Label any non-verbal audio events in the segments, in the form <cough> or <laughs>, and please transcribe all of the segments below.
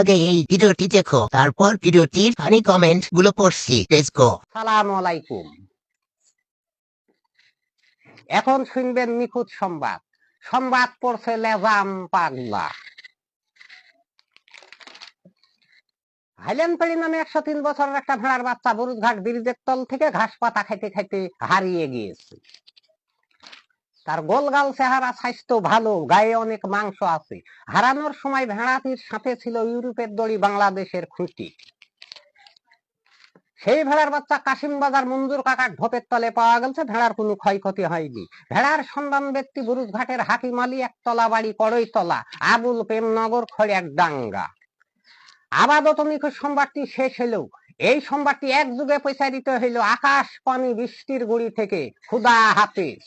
আগে এই ভিডিওটি দেখো, তারপর ভিডিওটির ফানি কমেন্টগুলো পড়ছি। সালাম আলাইকুম। এখন শুনবেন নিখুঁত সংবাদ। সংবাদ পড়ছে লেজাম পাগলা। হাইল্যান্ডপাড়ি নামে একশো তিন বছরের একটা ভেড়ার বাচ্চা বরুদঘাট ব্রিজের তল থেকে ঘাস পাতা খাইতে খাইতে হারিয়ে গিয়েছে। তার গোলগাল চেহারা স্বাস্থ্য ভালো, গায়ে অনেক মাংস আছে। হারানোর সময় ভেড়াটির সাথে ছিল ইউরোপের দড়ি, বাংলাদেশের খুঁটি। সেই ভেড়ার বাচ্চা কাশিম বাজার মঞ্জুর কাকার ঢোপের তলে পাওয়া গেছে, ভেড়ার কোনো ক্ষয়ক্ষতি হয়নি। ভেড়ার সন্ধান ব্যক্তি বুরুজ ঘাটের হাকিম আলী একতলা বাড়ি কড়ইতলা আবুল প্রেমনগর খড়িয়ার ডাঙ্গা আপাতত নিখোঁজ সোমবারটি শেষ হলেও, এই সোমবারটি এক যুগে প্রচারিত হইল আকাশ, পানি, বৃষ্টির গুড়ি থেকে। খুদা হাফিজ।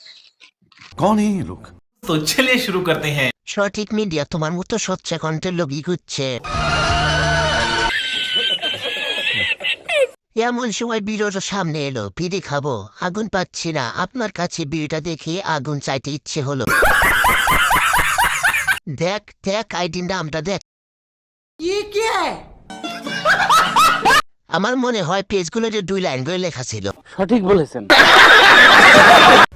कौन है ये लोग तो चलिए शुरू करते हैं সঠিক মিডিয়া তোমার মতো সচ্চা কণ্ঠের লোকই খুঁজছে <laughs> এমন সময় বিড়োর সামনে এলো বিড়ি খাবো আগুন পাচ্ছি না আপনার কাছে বিড়িটা দেখে আগুন চাইতে ইচ্ছে হলো দেখ দেখ আইডির নামটা দেখ আমার মনে হয় পেজগুলো যে দুই লাইন করে লেখা ছিল সঠিক বলেছেন <laughs>Yeah.